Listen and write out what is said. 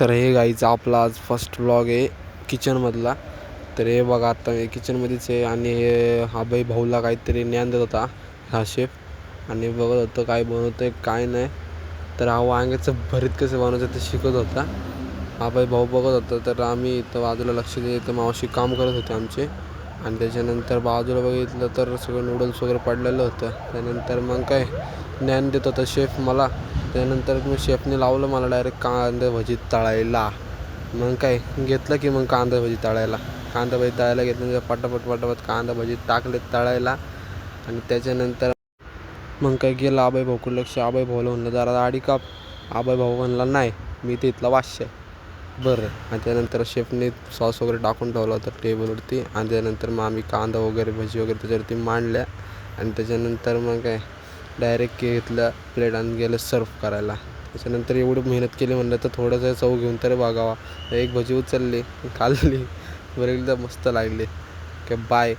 तर हे गाईचा आपला आज फर्स्ट व्लॉग आहे किचनमधला तर हे बघा आता हे किचनमध्येच आहे आणि हे हा बाई भाऊला काहीतरी ज्ञान देत होता हा शेफ आणि बघत होतं काय बनवतं आहे काय नाही. तर हा वांग्याचं भरीत कसं बनवायचं ते शिकत होता. हा बाई भाऊ बघत होता तर आम्ही इथं बाजूला लक्ष देत तर मावशी काम करत होते आमचे. आणि त्याच्यानंतर बाजूला बघितलं तर सगळं नूडल्स वगैरे पडलेलं होतं. त्यानंतर मग काय ज्ञान देत होता शेफ मला. त्यानंतर मग शेफने लावलं मला डायरेक्ट कांदा भजी तळायला. मग काय घेतलं की मग कांदा भजी तळायला. कांदा भजी तळायला घेतलं पटापट पटापट कांदा भजी टाकले तळायला. आणि त्याच्यानंतर मग काय गेलं आबाई भाऊ लक्ष आबाई भाऊला म्हणलं जरा दाढी काप. आबाई भाऊ म्हणला नाही मी ते इथला वाश्य आहे. बरं. आणि त्यानंतर शेफने सॉस वगैरे टाकून ठेवला होता टेबलवरती. आणि त्यानंतर मग आम्ही कांदा वगैरे भजी वगैरे त्याच्यावरती मांडल्या. आणि त्याच्यानंतर मग काय डायरेक्ट घेतलं प्लेट आणि गेलं सर्व करायला. त्याच्यानंतर एवढी मेहनत केली म्हणलं तर थोडंसं चव घेऊन तरी बघावा. एक भजी उचलली खाल्ली. बरं एकदा मस्त लागली. काय बाय